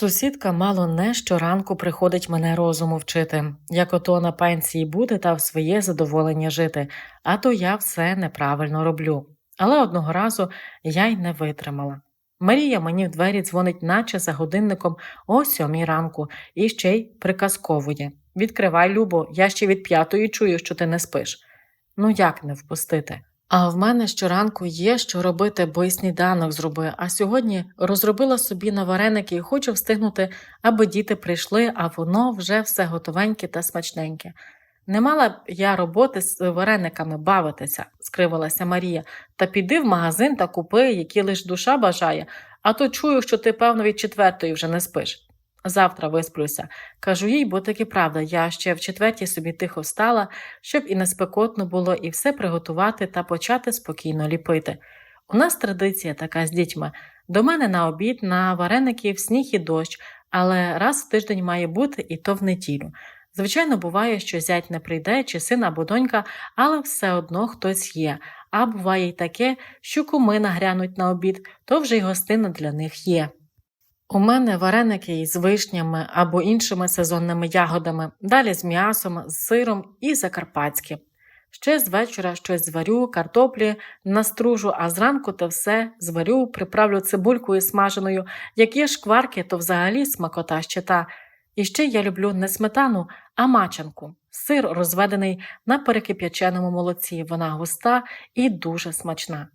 Сусідка мало не щоранку приходить мене розуму вчити, як ото на пенсії буде та в своє задоволення жити, а то я все неправильно роблю. Але одного разу я й не витримала. Марія мені в двері дзвонить, наче за годинником о сьомій ранку, і ще й приказковує Відкривай, Любо, я ще від п'ятої чую, що ти не спиш. Ну як не впустити? А в мене щоранку є що робити, бо й сніданок зроби, а сьогодні розробила собі на вареники і хочу встигнути, аби діти прийшли, а воно вже все готовеньке та смачненьке. Не мала б я роботи з варениками бавитися, скривилася Марія, та піди в магазин та купи, які лиш душа бажає, а то чую, що ти, певно, від четвертої вже не спиш. Завтра висплюся. Кажу їй, бо таки правда, я ще в четвертій собі тихо встала, щоб і не спекотно було, і все приготувати та почати спокійно ліпити. У нас традиція така з дітьми. До мене на обід, на вареники в сніг і дощ, але раз в тиждень має бути і то в неділю. Звичайно, буває, що зять не прийде, чи син або донька, але все одно хтось є. А буває й таке, що куми нагрянуть на обід, то вже й гостина для них є. У мене вареники із вишнями або іншими сезонними ягодами, далі з м'ясом, з сиром і закарпатські. Ще з вечора щось зварю, картоплі настружу, а зранку те все зварю, приправлю цибулькою смаженою, як є шкварки, то взагалі смакота ще та. І ще я люблю не сметану, а мачанку. Сир розведений на перекип'яченому молоці. Вона густа і дуже смачна.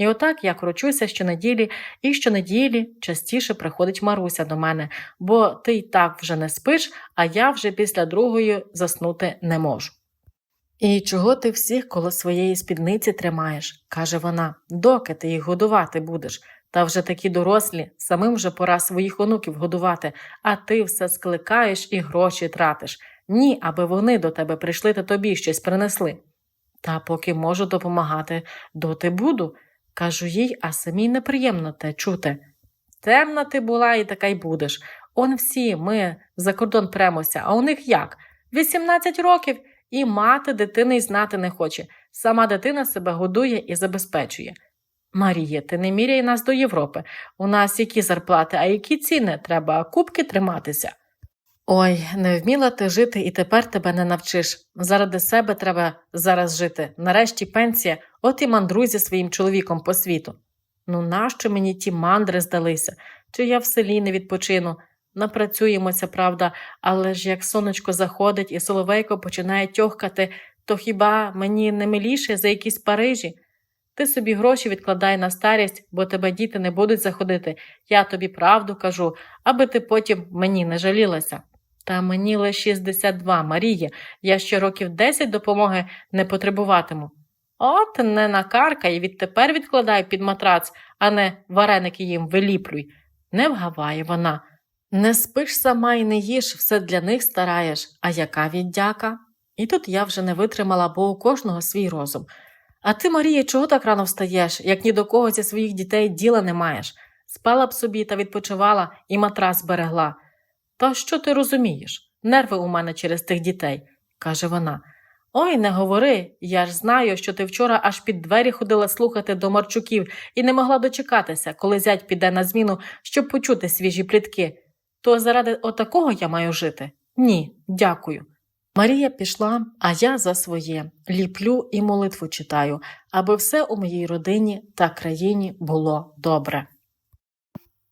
І отак я кручуся щонеділі, і щонеділі частіше приходить Маруся до мене, бо ти й так вже не спиш, а я вже після другої заснути не можу. І чого ти всіх коло своєї спідниці тримаєш? каже вона, доки ти їх годувати будеш. Та вже такі дорослі, самим вже пора своїх онуків годувати, а ти все скликаєш і гроші тратиш. Ні, аби вони до тебе прийшли та тобі щось принесли. Та поки можу допомагати, доти буду. Кажу їй, а самій неприємно те чути. Темна ти була і така й будеш. Он всі ми за кордон премося, а у них як? 18 років і мати дитини й знати не хоче. Сама дитина себе годує і забезпечує. Марія, ти не міряй нас до Європи. У нас які зарплати, а які ціни, треба кубки триматися. Ой, не вміла ти жити і тепер тебе не навчиш. Заради себе треба зараз жити. Нарешті пенсія, от і мандруй зі своїм чоловіком по світу. Ну, нащо мені ті мандри здалися? Чи я в селі не відпочину? Напрацюємося, правда, але ж як сонечко заходить і соловейко починає тьохкати, то хіба мені не миліше за якісь Парижі? Ти собі гроші відкладай на старість, бо тебе діти не будуть заходити. Я тобі правду кажу, аби ти потім мені не жалілася. Та мені лише 62, Марія, я ще років 10 допомоги не потребуватиму. От не накаркай, відтепер відкладай під матрац, а не вареники їм виліплюй. Не вгаває вона. Не спиш сама і не їж, все для них стараєш, а яка віддяка? І тут я вже не витримала, бо у кожного свій розум. А ти, Марія, чого так рано встаєш, як ні до кого зі своїх дітей діла не маєш? Спала б собі та відпочивала і матрас берегла. Та що ти розумієш? Нерви у мене через тих дітей, каже вона. Ой, не говори, я ж знаю, що ти вчора аж під двері ходила слухати до Марчуків і не могла дочекатися, коли зять піде на зміну, щоб почути свіжі плітки. То заради отакого я маю жити? Ні, дякую. Марія пішла, а я за своє ліплю і молитву читаю, аби все у моїй родині та країні було добре.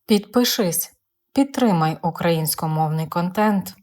Підпишись, підтримай українськомовний контент.